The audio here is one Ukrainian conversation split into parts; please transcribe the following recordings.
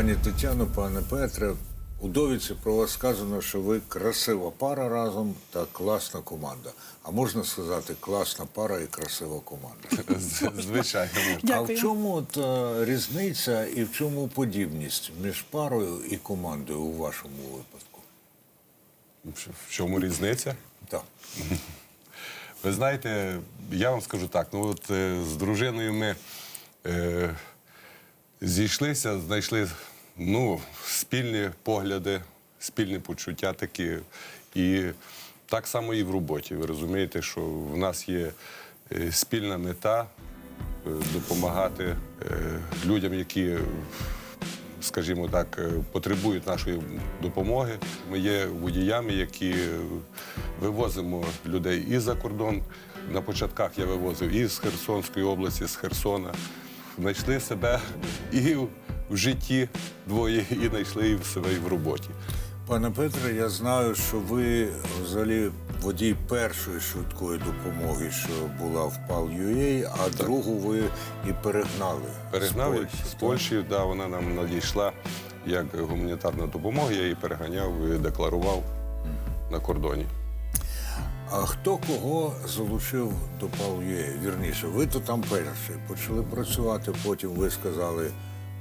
Пані Тетяно, пане Петре, у довідці про вас сказано, що ви красива пара разом та класна команда. А можна сказати, класна пара і красива команда. Звичайно. А в чому от, е, різниця і в чому подібність між парою і командою у вашому випадку? В чому різниця? Так. Ви знаєте, я вам скажу так: ну от е, з дружиною ми е, зійшлися, знайшли ну, спільні погляди, спільні почуття такі. І так само і в роботі. Ви розумієте, що в нас є е, спільна мета е, допомагати е, людям, які скажімо так, потребують нашої допомоги. Ми є водіями, які вивозимо людей і за кордон. На початках я вивозив і з Херсонської області, з Херсона. Знайшли себе і в житті двоє, і знайшли і себе і в роботі. Пане Петре, я знаю, що ви взагалі водій першої швидкої допомоги, що була в ПАЛ-ЮА, а другу ви і перегнали. Перегнав з Польщі, з так? Польщі, да, вона нам надійшла як гуманітарна допомога. Я її переганяв і декларував на кордоні. А хто кого залучив до ПАЛ-ЮА? Вірніше, ви то там перші почали працювати, потім ви сказали,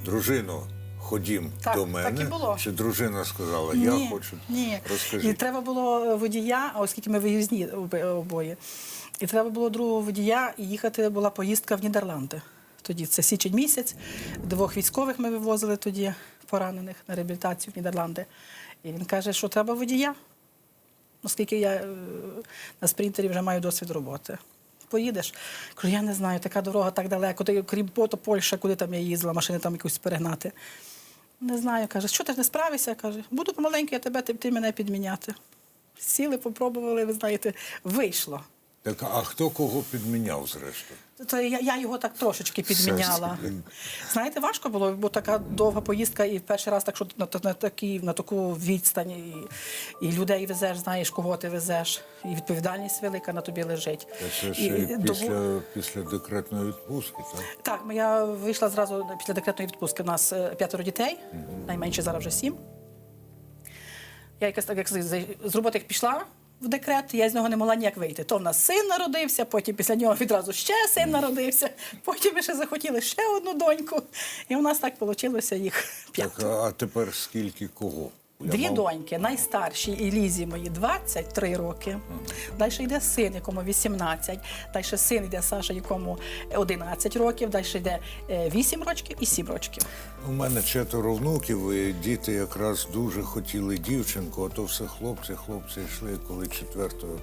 дружино, ходім Так, до так мене. і було. Чи дружина сказала, я ні, хочу. Ні. І треба було водія, а оскільки ми виїзні обе- обоє. І треба було другого водія, і їхати була поїздка в Нідерланди. Тоді це січень місяць. Двох військових ми вивозили тоді, поранених на реабілітацію в Нідерланди. І він каже, що треба водія. Оскільки я е, на спринтері вже маю досвід роботи. Поїдеш. Кажу, я не знаю, така дорога так далеко. Ти, крім Пото, Польща, куди там я їздила, машини там якусь перегнати. Не знаю, каже, що ти ж не справишся? Каже, буду помаленьку, я тебе, ти, ти мене підміняти. Сіли, попробували, ви знаєте, вийшло. Так, а хто кого підміняв зрештою? То я, я його так трошечки підміняла. Знаєте, важко було, бо така довга поїздка, і перший раз так, що на, на, такі, на таку відстань, і, і людей везеш, знаєш, кого ти везеш, і відповідальність велика на тобі лежить. Це ще І й добу- після, після декретної відпустки, так? Так, я вийшла зразу після декретної відпустки. У нас е, п'ятеро дітей, найменше зараз вже сім. Я якось так, як з, роботи пішла в декрет, я з нього не могла ніяк вийти. То в нас син народився, потім після нього відразу ще син народився, потім ми ще захотіли ще одну доньку. І у нас так вийшло їх Так, а тепер скільки кого? Дві доньки, найстарші Елізі мої 23 роки. Далі йде син, якому 18. Далі син йде Саша, якому 11 років. Далі йде 8 років і 7 років. У мене четверо внуків, і діти якраз дуже хотіли дівчинку, а то все хлопці, хлопці йшли. Коли четвертою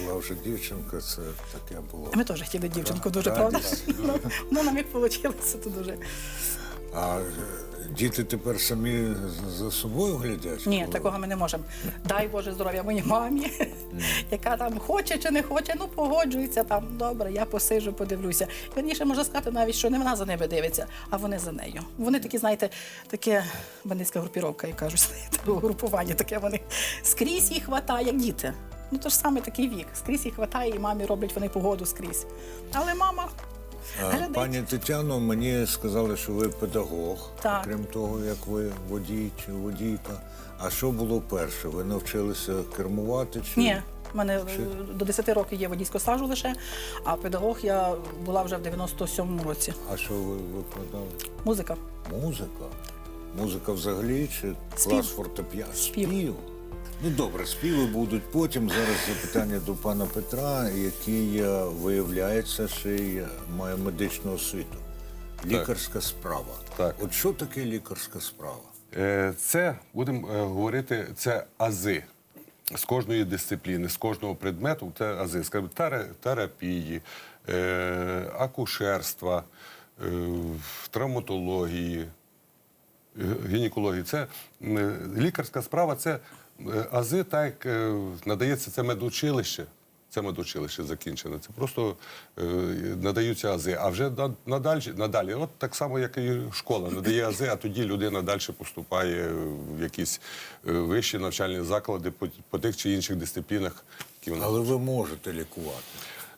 була вже дівчинка, це таке було. Ми теж хотіли дівчинку, дуже правда. Ну, ну, нам як вийшло, то дуже. А е, діти тепер самі за собою глядять? Ні, такого ми не можемо. Дай Боже здоров'я моїй мамі, яка там хоче чи не хоче, ну погоджується там. Добре, я посижу, подивлюся. Вірніше можна сказати навіть, що не вона за ними дивиться, а вони за нею. Вони такі, знаєте, таке бандитська групіровка, як кажуть, групування таке вони скрізь їх хватає, як діти. Ну то ж саме такий вік. Скрізь їх хватає, і мамі роблять вони погоду скрізь. Але мама. Пані Тетяно, мені сказали, що ви педагог, Так. крім того, як ви водій чи водійка. А що було перше? Ви навчилися кермувати? Чи... Ні, в мене до 10 років є водійського стажу лише, а педагог я була вже в 97-му році. А що ви викладали? Музика. Музика? Музика взагалі чи Спів. клас фортепіано? Спів. Ну добре, співи будуть потім. Зараз запитання до пана Петра, який е, виявляється, ще й е, має медичну освіту. Лікарська справа. Так. От що таке лікарська справа? Е, Це будемо говорити, це ази з кожної дисципліни, з кожного предмету. Це ази, скажімо, терапії, акушерства, травматології, гінекології. Це лікарська справа, це ази, так е, надається це медучилище. Це медучилище закінчене. Це просто е, надаються ази. А вже надалі, надалі, от так само, як і школа, надає ази, а тоді людина далі поступає в якісь е, вищі навчальні заклади по, по тих чи інших дисциплінах, які вона Але ви можете лікувати.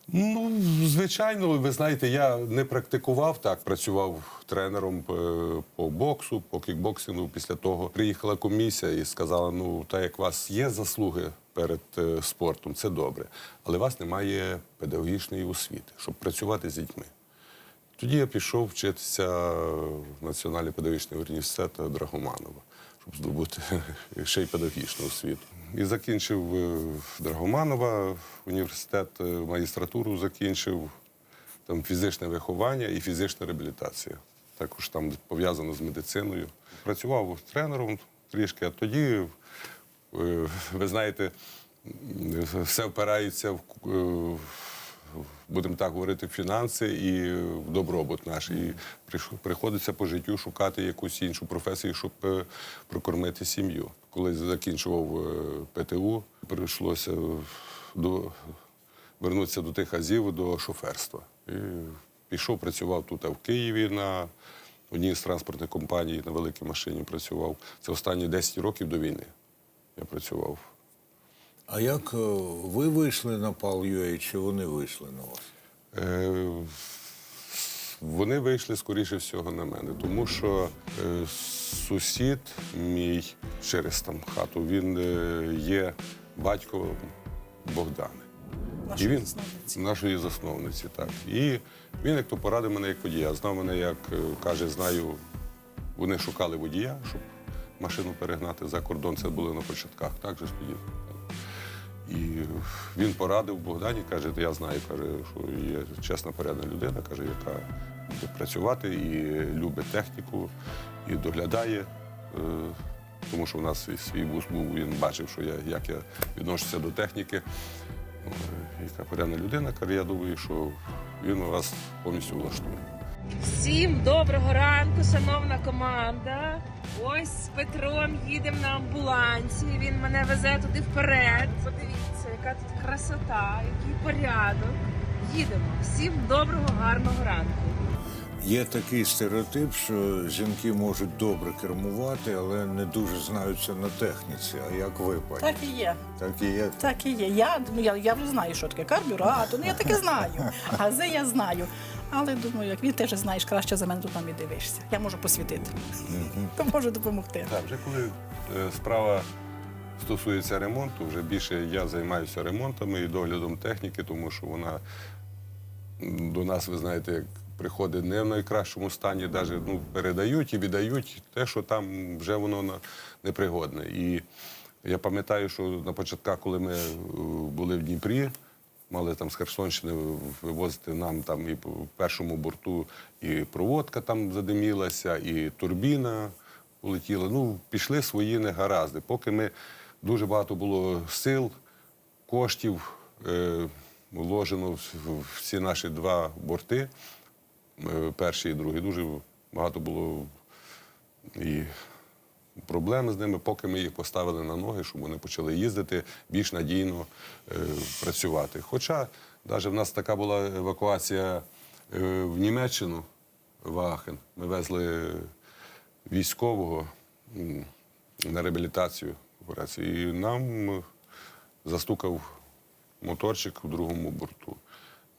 Ну, звичайно, ви знаєте, я не практикував так, працював тренером е, по боксу, по кікбоксингу. Після того приїхала комісія і сказала: ну, так як у вас є заслуги перед е, спортом, це добре, але у вас немає педагогічної освіти, щоб працювати з дітьми. Тоді я пішов вчитися в Національний педагогічний університет Драгоманова, щоб здобути ще й педагогічну освіту. І закінчив е, Драгоманова університет, е, магістратуру закінчив, там фізичне виховання і фізична реабілітація. Також там пов'язано з медициною. Працював тренером трішки, а тоді, е, ви знаєте, все впирається в будемо так говорити, в фінанси і в добробут наш. І приходиться по життю шукати якусь іншу професію, щоб прокормити сім'ю. Коли закінчував е, ПТУ, прийшлося до, вернутися до тих азів, до шоферства. І пішов, працював тут а в Києві на одній з транспортних компаній на великій машині працював. Це останні 10 років до війни я працював. А як е, ви вийшли на Пал PAL.UA, чи вони вийшли на вас? Е, Вони вийшли скоріше всього на мене, тому що е, сусід мій через там хату, він е, є батько Богдани. І він засновниці. нашої засновниці, так. І він як то порадив мене як водія. Знав мене, як е, каже, знаю, вони шукали водія, щоб машину перегнати за кордон. Це були на початках, так же ж тоді. І він порадив Богдані, каже, я знаю, каже, що є чесна порядна людина, каже, яка буде працювати і любить техніку, і доглядає. Е, Тому що в нас свій- бус був, він бачив, що я, як я відношуся до техніки. Е, Яка порядна людина, каже, я думаю, що він вас повністю влаштує. Всім доброго ранку, шановна команда. Ось з Петром їдемо на амбулансі. Він мене везе туди вперед. Подивіться, яка тут красота, який порядок. Їдемо. Всім доброго, гарного ранку. Є такий стереотип, що жінки можуть добре кермувати, але не дуже знаються на техніці. А як ви, пані? Так і є. Так і є. Так і є. Я, ну, я, я вже знаю, що таке карбюратор, ну я таке знаю. Ази я знаю. Але думаю, як він теж знаєш краще за мене, то там і дивишся. Я можу посвітити. То можу допомогти. Так, вже коли е, справа стосується ремонту, вже більше я займаюся ремонтами і доглядом техніки, тому що вона до нас, ви знаєте, як приходить не в найкращому стані, навіть ну, передають і віддають те, що там вже воно непригодне. І я пам'ятаю, що на початках, коли ми е, були в Дніпрі, мали там з Херсонщини вивозити нам там і по першому борту і проводка там задимілася, і турбіна улетіла. Ну, пішли свої негаразди. Поки ми дуже багато було сил, коштів е, вложено в, в ці наші два борти, е, перший і другий. Дуже багато було і проблеми з ними, поки ми їх поставили на ноги, щоб вони почали їздити більш надійно е, працювати. Хоча навіть в нас така була евакуація е, в Німеччину, в Аахен. Ми везли військового на реабілітацію операцію. І нам е, застукав моторчик в другому борту.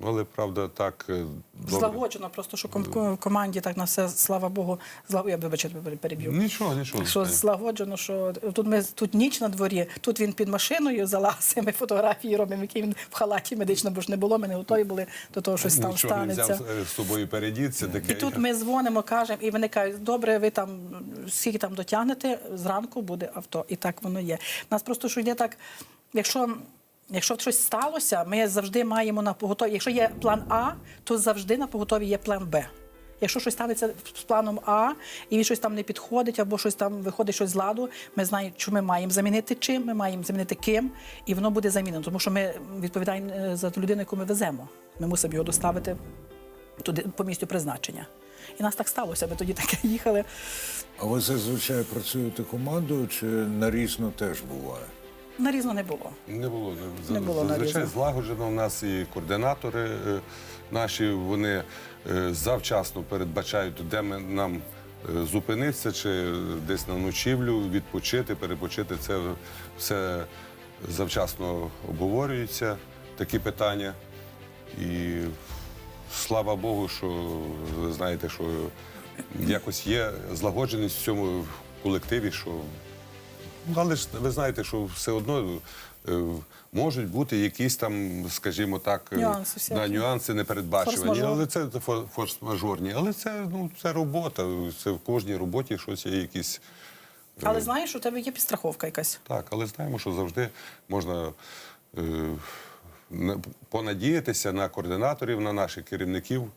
Але правда, так е, добре. Злагоджено, просто що в команді так на все, слава Богу, зла... я вибачте, переб'ю. Нічого, нічого. Що злагоджено, що тут ми тут ніч на дворі, тут він під машиною залазить, ми фотографії робимо, які він в халаті медичному, бо ж не було, ми не готові були до того, що там Нічого не станеться. взяв е, з собою передіться. Таке. І тут ми дзвонимо, кажемо, і вони кажуть, добре, ви там скільки там дотягнете, зранку буде авто. І так воно є. У нас просто що йде так, якщо. Якщо щось сталося, ми завжди маємо на поготові. Якщо є план А, то завжди на поготові є план Б. Якщо щось станеться з планом А, і він щось там не підходить, або щось там виходить щось з ладу, ми знаємо, що ми маємо замінити чим, ми маємо замінити ким, і воно буде замінено, тому що ми відповідаємо е, за ту людину, яку ми веземо. Ми мусимо його доставити туди по місцю призначення. І нас так сталося. Ми тоді таке їхали. А ви зазвичай працюєте командою чи нарізно теж буває? Нарізно не було. Не було. Не було Зазвичай злагоджено. У нас і координатори е, наші, вони е, завчасно передбачають, де ми, нам е, зупинитися, чи десь на ночівлю, відпочити, перепочити. Це все завчасно обговорюється, такі питання. І слава Богу, що ви знаєте, що якось є злагодженість в цьому колективі, що Ну, але ж ви знаєте, що все одно е, можуть бути якісь там, скажімо так, е, Нюанси да, нюанси непередбачувані. Але це форс-мажорні. Але це, ну, це робота. Це в кожній роботі щось є якісь. Але знаєш, що у тебе є підстраховка якась. Так, але знаємо, що завжди можна е, понадіятися на координаторів, на наших керівників.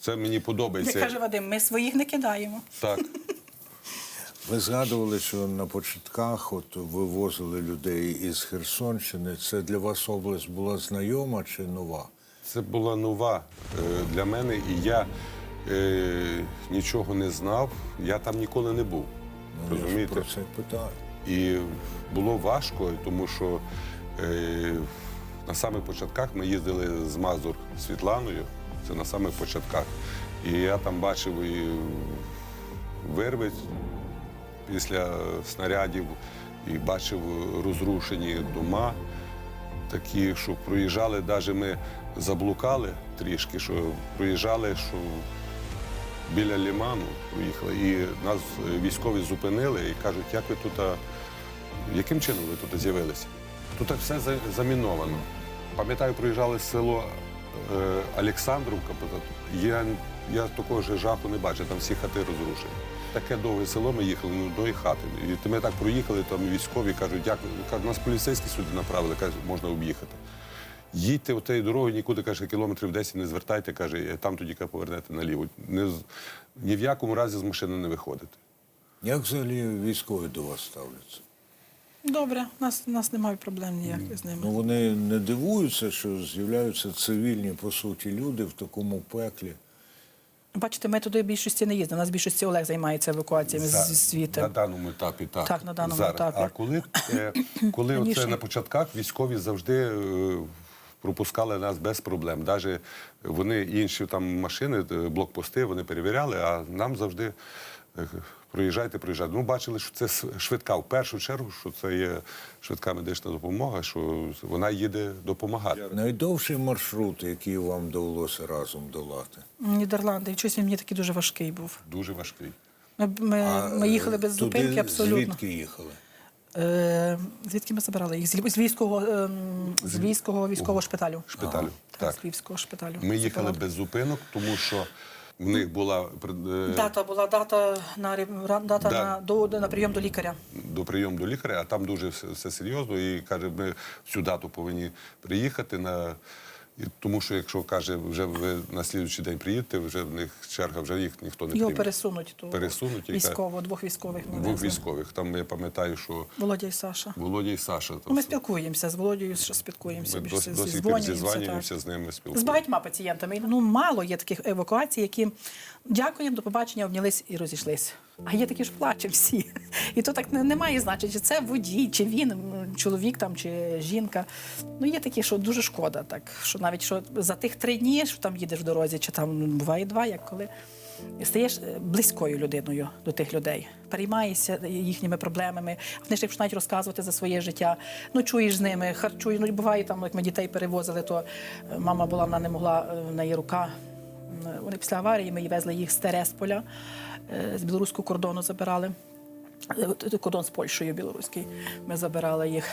Це мені Як подобається. каже Вадим, ми своїх не кидаємо. Так. Ви згадували, що на початках от вивозили людей із Херсонщини. Це для вас область була знайома чи нова? Це була нова е, для мене, і я е, нічого не знав. Я там ніколи не був. Ну, я ж про це питаю. І було важко, тому що е, на самих початках ми їздили з Мазур Світланою. Це на самих початках. І я там бачив і вирви після снарядів, і бачив розрушені дома. Такі, що проїжджали, навіть ми заблукали трішки, що проїжджали, що біля ліману проїхали, і нас військові зупинили і кажуть, як ви тут, яким чином ви тут з'явилися? Тут все за- заміновано. Пам'ятаю, проїжджали село е, Олександрівка, я, такого ж жаху не бачив, там всі хати розрушені. Таке довге село ми їхали, ну одної хати. І ми так проїхали, там військові кажуть, як кажуть, нас поліцейські сюди направили, кажуть, можна об'їхати. Їдьте у тієї дороги, нікуди каже, кілометрів 10 не звертайте, каже, там тоді повернете наліво. Не, ні в якому разі з машини не виходите. Як взагалі військові до вас ставляться? Добре, у нас, нас немає проблем ніяких з ними. Ну вони не дивуються, що з'являються цивільні, по суті, люди в такому пеклі. Бачите, ми туди в більшості не їздимо. У нас в більшості Олег займається евакуаціями За- зі світу. На даному етапі так. Так, на даному Зараз. етапі. А коли, е, коли Раніше. оце на початках військові завжди е, пропускали нас без проблем. Навіть вони інші там машини, е, блокпости, вони перевіряли, а нам завжди. е, Проїжджайте, проїжджайте. Ну, бачили, що це швидка. В першу чергу, що це є швидка медична допомога, що вона їде допомагати. Найдовший маршрут, який вам довелося разом долати. Нідерланди. Щось він мені такий дуже важкий був. Дуже важкий. Ми, ми, А, ми їхали без туди зупинки абсолютно. Звідки їхали? Е, звідки ми забирали їх? З Львів- з Львівського, ем, з військового шпиталю. Шпиталю. Так, Так. з Львівського шпиталю. Ми їхали без зупинок, тому що в них була е, Дата була дата на дата Да. на, до, до- на прийом до лікаря. до прийому до лікаря, а там дуже все, все серйозно. І каже, ми в цю дату повинні приїхати на. І тому що якщо каже, вже ви на слідуючий день приїдете, вже в них черга, вже їх ніхто не Його прийме. пересунуть. То Пересунуть, військово, двох військових. ми Двох везли. військових. Там я пам'ятаю, що Володя і Саша. Володя і Саша. Ну, Ми спілкуємося з Володією, що спілкуємося. Ми досі, досі зізванюємося з ними, З багатьма пацієнтами. Ну, мало є таких евакуацій, які дякуємо, до побачення, обнялись і розійшлись. А є такі ж плачуть всі. І то так не, не має значення, чи це водій, чи він, чоловік там, чи жінка. Ну, є такі, що дуже шкода, так, що навіть що за тих три дні, що там їдеш в дорозі, чи там ну, буває два, як коли. Стаєш е, близькою людиною до тих людей, переймаєшся їхніми проблемами. Вони ж починають розказувати за своє життя. Ну чуєш з ними, харчуєш. Ну буває там, як ми дітей перевозили, то е, мама була, вона не могла е, в неї рука. Вони після аварії ми везли їх з Тересполя, з білоруського кордону забирали. Е, е, Кордон з Польщею білоруський. Ми забирали їх.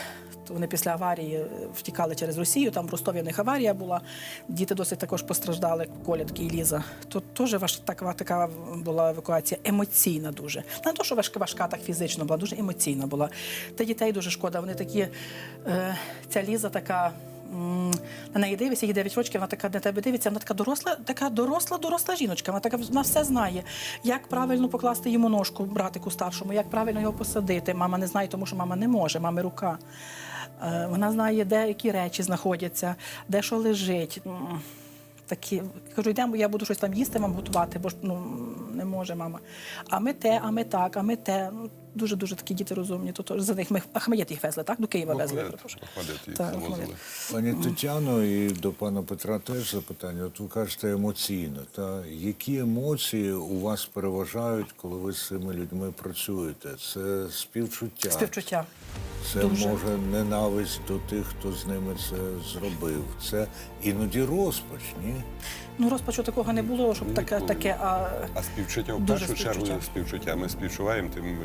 Вони після аварії е, втікали через Росію. Там в Ростові в них аварія була. Діти досить також постраждали. Коля такий Ліза. То теж важ, така, така була евакуація емоційна дуже. Не то, що важка, важка так фізично була, дуже емоційна була. Та дітей дуже шкода. Вони такі. Е, ця Ліза така. На неї дивишся, їй 9 років, вона така на тебе дивиться, вона така доросла, така доросла, доросла жіночка. Вона така вона все знає, як правильно покласти йому ножку братику старшому, як правильно його посадити. Мама не знає, тому що мама не може, мами рука. Е, Вона знає, де які речі знаходяться, де що лежить. Такі кажу, йдемо, я буду щось там їсти, вам готувати, бо ж ну не може мама. А ми те, а ми так, а ми те. Ну, Дуже дуже такі діти розумні. То, то за них ми Ахмедєт їх везли, так? До Києва везли. Їх Так, завозили. Пані Тетяно, і до пана Петра теж запитання. От ви кажете емоційно. Та які емоції у вас переважають, коли ви з цими людьми працюєте? Це співчуття. Співчуття. Це Дуже. може ненависть до тих, хто з ними це зробив. Це іноді розпач, ні? Ну, розпачу такого не було, щоб таке, таке, а А співчуття в першу чергу співчуття. Ми співчуваємо тим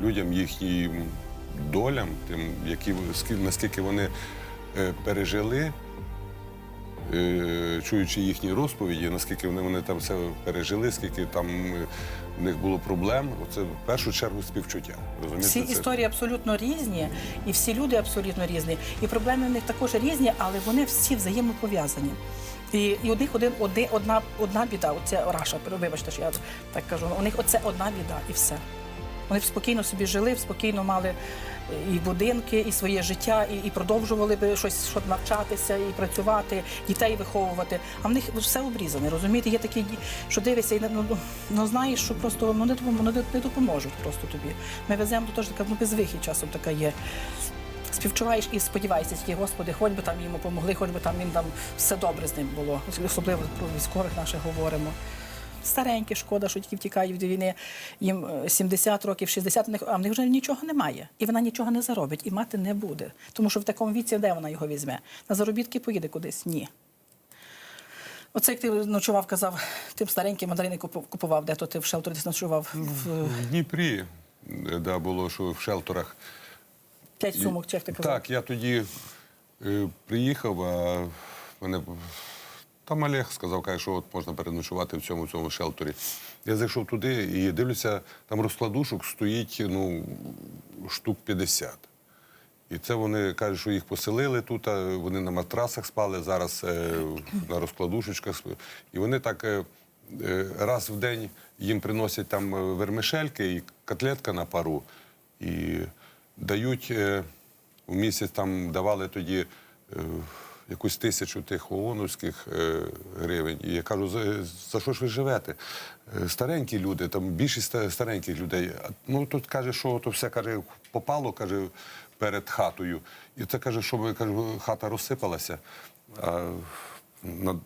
людям, їхнім долям, тим, які скі- наскільки вони е, пережили, чуючи їхні розповіді, наскільки вони, вони там все пережили, скільки там е, в них було проблем. Оце в першу чергу співчуття. Розумієте? всі Це- історії абсолютно різні, і всі люди абсолютно різні. І проблеми в них також різні, але вони всі взаємопов'язані. І, і у них один, оди- одна, одна біда, оце Раша, вибачте, що я так кажу. У них оце одна біда і все. Вони б спокійно собі жили, спокійно мали і будинки, і своє життя, і, і продовжували би щось щоб навчатися, і працювати, дітей виховувати. А в них все обрізане. Розумієте, є такі, що дивишся, і ну, ну, ну знаєш, що просто ну, не, допом- ну, не, допоможуть просто тобі. Ми веземо то теж така ну, безвихідь часом така є. Співчуваєш і сподіваєшся, тільки, Господи, хоч би там йому помогли, хоч би там він там все добре з ним було. Особливо про військових наших говоримо. Старенькі, шкода, що тільки втікають від війни. Їм е, 70 років, 60, а в них вже нічого немає. І вона нічого не заробить, і мати не буде. Тому що в такому віці де вона його візьме? На заробітки поїде кудись? Ні. Оце як ти ночував, казав, тим стареньким мандарини купував, де то ти в шелтері десь ночував в В Дніпрі е, да, було, що в шелтерах п'ять сумок, чи як ти казав. Так, я тоді е, приїхав, а мене там Олег сказав, каже, що от можна переночувати в цьому, в цьому шелтері. Я зайшов туди і дивлюся, там розкладушок стоїть ну, штук 50. І це вони кажуть, що їх поселили тут, вони на матрасах спали, зараз е, на розкладушечках. І вони так е, е, раз в день їм приносять там е, вермишельки і котлетка на пару. І дають е, в місяць там давали тоді е, якусь тисячу тих ООНовських е, гривень. І я кажу, за, за що ж ви живете? Е, Старенькі люди, там більшість стареньких людей. Ну тут каже, що то все каже, попало, каже, перед хатою. І це каже, щоб каже, хата розсипалася. А, на,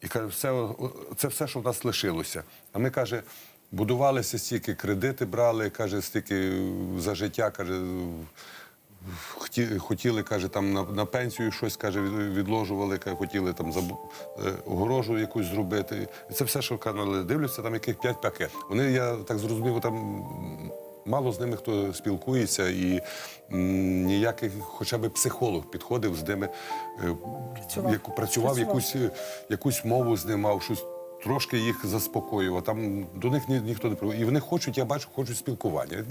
і каже, все, це все, що в нас лишилося. А ми каже, будувалися стільки, кредити брали, каже, стільки за життя, каже, хотіли, каже, там на, на пенсію щось каже, відложували, каже, хотіли там забу- е, огорожу якусь зробити. І це все, що канали дивлюся, там яких п'ять пакет. Вони, я так зрозумів, там мало з ними хто спілкується, і м, ніякий, хоча б психолог підходив з ними, е, Працював. працював, Працював. якусь, е, якусь мову з ним мав, щось. Трошки їх заспокоював, там до них ні, ніхто не приходив. І вони хочуть, я бачу, хочуть спілкування.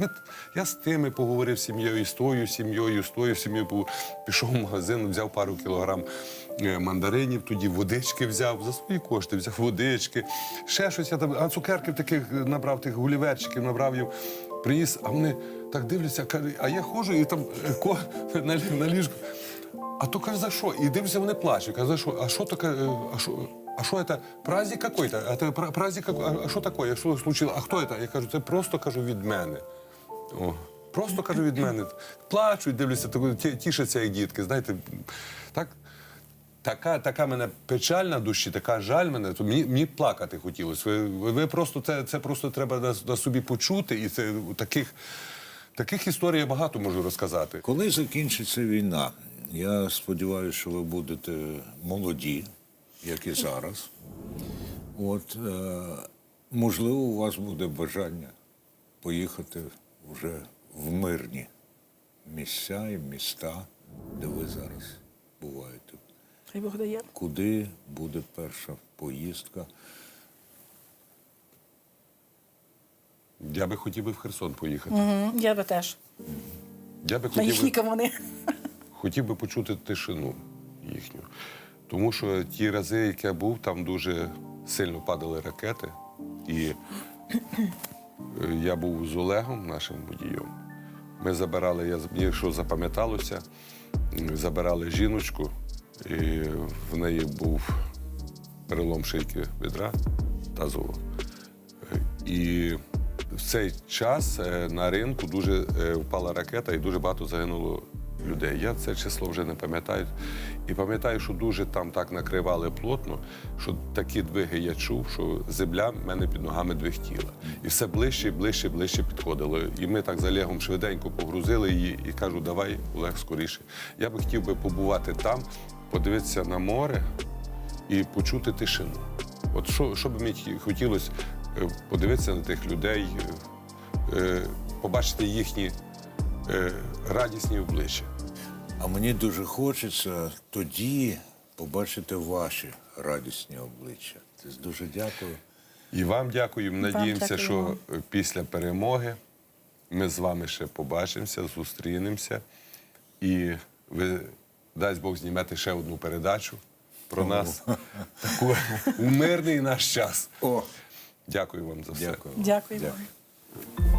Я з тими поговорив з сім'єю, з тою сім'єю, з тою сім'єю. Пішов в магазин, взяв пару кілограм е, мандаринів, тоді водички взяв за свої кошти, взяв водички. Ще щось я там, а цукерків таких е, набрав, тих гуліверчиків набрав їм, приніс, а вони так дивляться, кажуть, а я ходжу і там е, ко, на, лі- на ліжку. А то каже, за що? І дивлюся, вони плачуть. Каже, за що? А що таке? А що? А що це? Праздник какой-то? А це праздник? А- що таке? Що случилось? А хто це? Я кажу, це просто кажу від мене. О, просто кажу від мене. Плачуть, дивлюся, тішаться, як дітки. Знаєте, так. Така, така мене печаль на душі, така жаль мене, то мені, мені плакати хотілося. Ви, ви просто це, це просто треба на, на собі почути, і це таких, таких історій я багато можу розказати. Коли закінчиться війна, я сподіваюся, що ви будете молоді, як і зараз. От, е, можливо, у вас буде бажання поїхати вже в мирні місця і міста, де ви зараз буваєте. Хай Бог дає. Куди буде перша поїздка? Я би хотів би в Херсон поїхати. Мгм, Я би теж. Я би На хотів їхні би, камони. хотів би почути тишину їхню. Тому що ті рази, як я був, там дуже сильно падали ракети. І е, я був з Олегом, нашим водієм. Ми забирали, я мені що запам'яталося, забирали жіночку, і в неї був перелом шийки бедра тазового. Е, І в цей час е, на ринку дуже впала ракета і дуже багато загинуло людей. Я це число вже не пам'ятаю. І пам'ятаю, що дуже там так накривали плотно, що такі двиги я чув, що земля в мене під ногами двихтіла. І все ближче, ближче, ближче підходило. І ми так з Олегом швиденько погрузили її і кажу, давай, Олег, скоріше. Я би хотів би побувати там, подивитися на море і почути тишину. От що, що би мені хотілося е, подивитися на тих людей, е, е, побачити їхні радісні обличчя. А мені дуже хочеться тоді побачити ваші радісні обличчя. Це дуже дякую. І вам дякую. Надіємося, що після перемоги ми з вами ще побачимося, зустрінемося. І ви, дасть Бог, знімете ще одну передачу про нас. Таку у мирний наш час. О, Дякую вам за все. дякую. Дякую вам. Дякую.